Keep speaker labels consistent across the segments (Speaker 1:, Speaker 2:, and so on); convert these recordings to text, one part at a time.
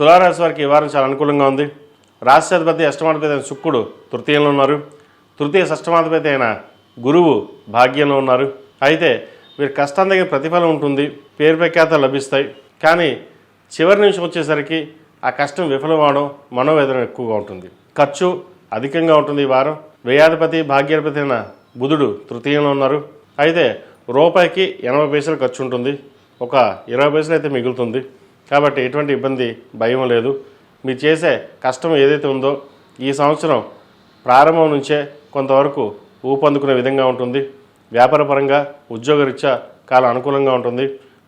Speaker 1: తులారాశి వారికి ఈ వారం చాలా అనుకూలంగా ఉంది. రాష్ట్రాధిపతి అష్టమాధిపతి అయిన శుక్రుడు తృతీయంలో ఉన్నారు. తృతీయ షష్టమాధిపతి అయిన గురువు భాగ్యంలో ఉన్నారు. అయితే వీరి కష్టం దగ్గర ప్రతిఫలం ఉంటుంది. పేరు ప్రఖ్యాత లభిస్తాయి. కానీ చివరి నిమిషం వచ్చేసరికి ఆ కష్టం విఫలమవడం మనోవేదన ఎక్కువగా ఉంటుంది. ఖర్చు అధికంగా ఉంటుంది ఈ వారం. వ్యయాధిపతి భాగ్యాధిపతి అయిన బుధుడు తృతీయంలో ఉన్నారు. అయితే రూపాయికి ఎనభై పైసలు ఖర్చు ఉంటుంది. ఒక ఇరవై పైసలు అయితే మిగులుతుంది. కాబట్టి ఎటువంటి ఇబ్బంది భయం లేదు. మీరు చేసే కష్టం ఏదైతే ఉందో ఈ సంవత్సరం ప్రారంభం నుంచే కొంతవరకు ఊపందుకునే విధంగా ఉంటుంది. వ్యాపారపరంగా ఉద్యోగరీత్యా చాలా అనుకూలంగా ఉంటుంది.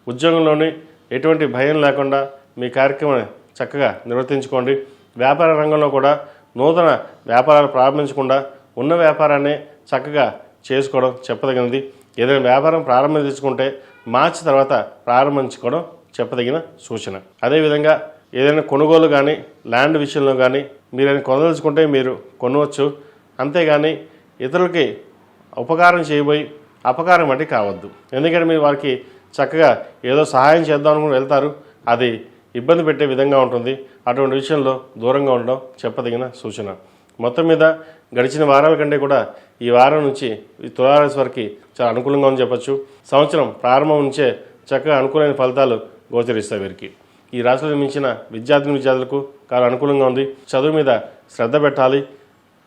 Speaker 1: ఉద్యోగంలోని ఎటువంటి భయం లేకుండా మీ కార్యక్రమాన్ని చక్కగా నిర్వర్తించుకోండి. వ్యాపార రంగంలో కూడా నూతన వ్యాపారాలు ప్రారంభించకుండా ఉన్న వ్యాపారాన్ని చక్కగా చేసుకోవడం చెప్పదగినది. ఏదైనా వ్యాపారం ప్రారంభించుకుంటే మార్చి తర్వాత ప్రారంభించుకోవడం చెప్పదగిన సూచన. అదేవిధంగా ఏదైనా కొనుగోలు కానీ ల్యాండ్ విషయంలో కానీ మీరు ఏదైనా కొనదలుచుకుంటే మీరు కొనవచ్చు. అంతేగాని ఇతరులకి ఉపకారం చేయబోయి అపకారం అంటే కావద్దు. ఎందుకంటే మీరు వారికి చక్కగా ఏదో సహాయం చేద్దాం అనుకుని వెళ్తారు. అది ఇబ్బంది పెట్టే విధంగా ఉంటుంది. అటువంటి విషయంలో దూరంగా ఉండడం చెప్పదగిన సూచన. మొత్తం మీద గడిచిన వారాల కంటే కూడా ఈ వారం నుంచి ఈ తులారాశి వారికి చాలా అనుకూలంగా ఉందని చెప్పొచ్చు. సంవత్సరం ప్రారంభం నుంచే చక్కగా అనుకూలమైన ఫలితాలు గోచరిస్తాయి వీరికి. ఈ రాశిలో మించిన విద్యార్థిని విద్యార్థులకు చాలా అనుకూలంగా ఉంది. చదువు మీద శ్రద్ధ పెట్టాలి.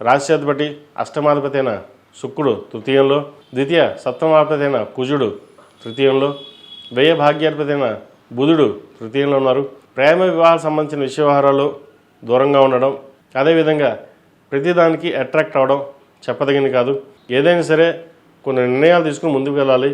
Speaker 1: రాశ్యాధిపతి అష్టమాధిపతి అయిన శుక్రుడు తృతీయంలో ద్వితీయ సప్తమాధిపతి అయిన కుజుడు తృతీయంలో వ్యయ భాగ్యాధిపతి అయిన బుధుడు తృతీయంలో ఉన్నారు. ప్రేమ వివాహాలకు సంబంధించిన విషయవహారాలు దూరంగా ఉండడం అదేవిధంగా ప్రతిదానికి అట్రాక్ట్ అవడం చెప్పదగింది కాదు. ఏదైనా సరే కొన్ని నిర్ణయాలు తీసుకుని ముందుకు వెళ్ళాలి.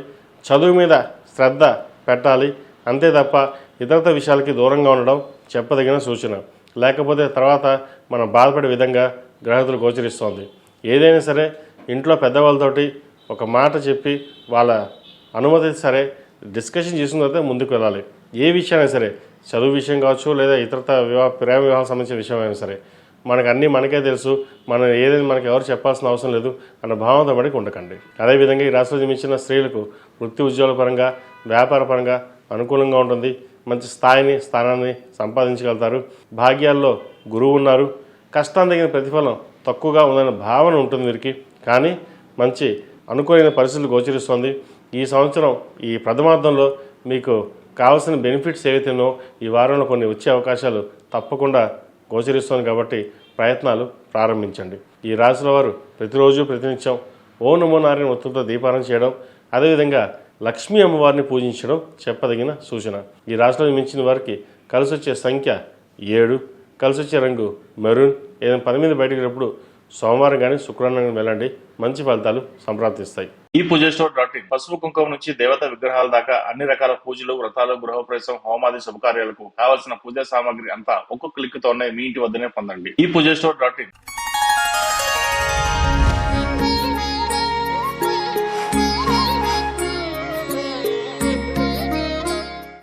Speaker 1: చదువు మీద శ్రద్ధ పెట్టాలి. అంతే తప్ప ఇతరత విషయాలకి దూరంగా ఉండడం చెప్పదగిన సూచన. లేకపోతే తర్వాత మనం బాధపడే విధంగా గ్రహతులు గోచరిస్తోంది. ఏదైనా సరే ఇంట్లో పెద్దవాళ్ళతోటి ఒక మాట చెప్పి వాళ్ళ అనుమతి సరే డిస్కషన్ చేసిన తర్వాత ముందుకు వెళ్ళాలి. ఏ విషయమైనా సరే చదువు విషయం కావచ్చు లేదా ఇతరత వివాహ ప్రేమ వివాహం సంబంధించిన విషయం అయినా సరే మనకు అన్నీ మనకే తెలుసు మనం ఏదైనా మనకి ఎవరు చెప్పాల్సిన అవసరం లేదు అన్న భావంతో పడికి ఉండకండి. అదేవిధంగా ఈ రాష్ట్రంలో జన్మించిన స్త్రీలకు వృత్తి ఉద్యోగాల పరంగా వ్యాపార పరంగా అనుకూలంగా ఉంటుంది. మంచి స్థాయిని స్థానాన్ని సంపాదించగలుగుతారు. భాగ్యాల్లో గురువు ఉన్నారు. కష్టం తగిన ప్రతిఫలం తక్కువగా ఉందనే భావన ఉంటుంది వీరికి. కానీ మంచి అనుకూలమైన పరిస్థితులు గోచరిస్తుంది. ఈ సంవత్సరం ఈ ప్రథమార్థంలో మీకు కావాల్సిన బెనిఫిట్స్ ఏవైతేనో ఈ వారంలో కొన్ని వచ్చే అవకాశాలు తప్పకుండా గోచరిస్తుంది కాబట్టి ప్రయత్నాలు ప్రారంభించండి. ఈ రాశుల వారు ప్రతిరోజు ప్రతినిత్యం ఓ నమో నారాయణ ఒత్తులతో దీపారం చేయడం అదేవిధంగా లక్ష్మీ అమ్మవారిని పూజించడం చెప్పదగిన సూచన. ఈ రాశిలో మించిన వారికి కలిసి వచ్చే సంఖ్య ఏడు. కలిసి వచ్చే రంగు మెరూన్. ఏదైనా పని మీద బయటకు సోమవారం కానీ శుక్రవారం కానీ వెళ్ళండి. మంచి ఫలితాలు సంప్రాప్తిస్తాయి.
Speaker 2: ఈ పూజ స్టోర్ డాట్ ఇన్ పసుపు కుంకుమ నుంచి దేవత విగ్రహాల దాకా అన్ని రకాల పూజలు వ్రతాలు గృహప్రవేశం హోమాది శుభకార్యాలకు కావలసిన పూజా సామాగ్రి అంతా ఒక్క క్లిక్ తోనే మీ ఇంటి వద్దనే పొందండి. ఈ పూజ స్టోర్ డాట్ ఇన్